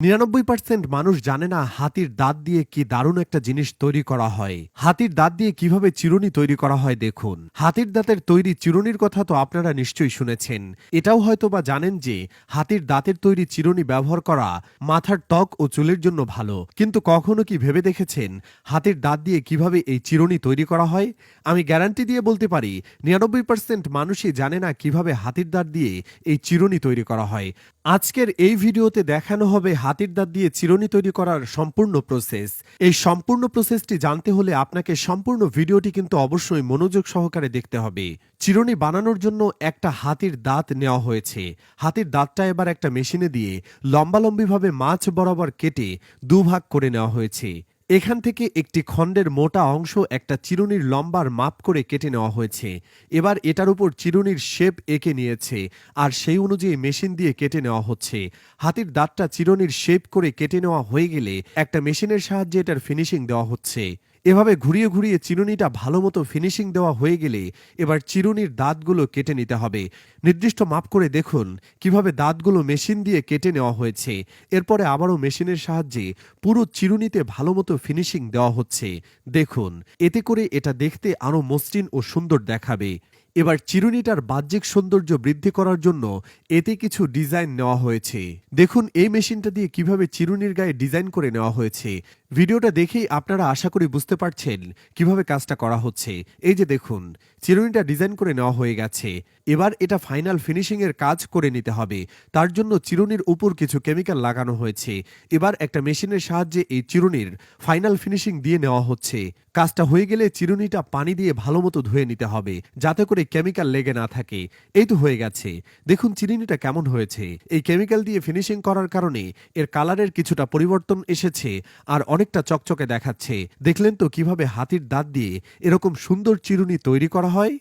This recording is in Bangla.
নিরানব্বই পার্সেন্ট মানুষ জানে না হাতির দাঁত দিয়ে কি দারুণ একটা জিনিস তৈরি করা হয়। হাতির দাঁত দিয়ে কীভাবে চিরুনি তৈরি করা হয় দেখুন। হাতির দাঁতের তৈরি চিরুনির কথা তো আপনারা নিশ্চয়ই শুনেছেন। এটাও হয়তো বা জানেন যে হাতির দাঁতের তৈরি চিরুনি ব্যবহার করা মাথার ত্বক ও চুলের জন্য ভালো। কিন্তু কখনো কি ভেবে দেখেছেন হাতির দাঁত দিয়ে কীভাবে এই চিরুনি তৈরি করা হয়? আমি গ্যারান্টি দিয়ে বলতে পারি, নিরানব্বই পার্সেন্ট মানুষই জানে না কীভাবে হাতির দাঁত দিয়ে এই চিরুনি তৈরি করা হয়। আজকের এই ভিডিওতে দেখানো হবে হাতির দাঁত দিয়ে চিরুনি তৈরি করার সম্পূর্ণ প্রসেস এই সম্পূর্ণ প্রসেসটি জানতে হলে আপনাকে সম্পূর্ণ ভিডিওটি কিন্তু অবশ্যই মনোযোগ সহকারে দেখতে হবে। চিরুনি বানানোর জন্য একটা হাতির দাঁত নেওয়া হয়েছে। হাতির দাঁতটা এবার একটা মেশিনে দিয়ে লম্বালম্বিভাবে মাছ বরাবর কেটে দুভাগ করে নেওয়া হয়েছে। এখান থেকে একটি খণ্ডের মোটা অংশ একটা চিরুনির লম্বার মাপ করে কেটে নেওয়া হয়েছে। এবার এটার উপর চিরুনির শেপ এঁকে নিয়েছে আর সেই অনুযায়ী মেশিন দিয়ে কেটে নেওয়া হচ্ছে। হাতির দাঁতটা চিরুনির শেপ করে কেটে নেওয়া হয়ে গেলে একটা মেশিনের সাহায্যে এটার ফিনিশিং দেওয়া হচ্ছে। এভাবে ঘুরিয়ে ঘুরিয়ে চিরুনিটা ভালো মতো ফিনিশিং দেওয়া হয়ে গেলে এবার চিরুনির দাঁতগুলো কেটে নিতে হবে। নির্দিষ্ট মাপ করে দেখুন কীভাবে দাঁতগুলো মেশিন দিয়ে কেটে নেওয়া হয়েছে। এরপরে আবারও মেশিনের সাহায্যে পুরো চিরুনিতে ভালো মতো ফিনিশিং দেওয়া হচ্ছে। দেখুন, এতে করে এটা দেখতে আরও মসৃণ ও সুন্দর দেখাবে। এবার চিরুনিটার বাহ্যিক সৌন্দর্য বৃদ্ধি করার জন্য এতে কিছু ডিজাইন নেওয়া হয়েছে। দেখুন এই মেশিনটা দিয়ে কীভাবে চিরুনির গায়ে ডিজাইন করে নেওয়া হয়েছে। ভিডিওটা দেখেই আপনারা আশা করি বুঝতে পারছেন কীভাবে কাজটা করা হচ্ছে। এই যে দেখুন, চিরুনিটা ডিজাইন করে নেওয়া হয়ে গেছে। এবার এটা ফাইনাল ফিনিশিং এর কাজ করে নিতে হবে। তার জন্য চিরুনির উপর কিছু কেমিক্যাল লাগানো হয়েছে। এবার একটা মেশিনের সাহায্যে এই চিরুনির ফাইনাল ফিনিশিং দিয়ে নেওয়া হচ্ছে। কাজটা হয়ে গেলে চিরুনিটা পানি দিয়ে ভালো মতো ধুয়ে নিতে হবে, যাতে করে কেমিক্যাল লেগে না থাকে। এই তো হয়ে গেছে। দেখুন চিরুনিটা কেমন হয়েছে। এই কেমিক্যাল দিয়ে ফিনিশিং করার কারণে এর কালারের কিছুটা পরিবর্তন এসেছে আর অনেকটা চকচকে দেখাচ্ছে। দেখলেন তো কীভাবে হাতির দাঁত দিয়ে এরকম সুন্দর চিরুনি তৈরি করা হয়?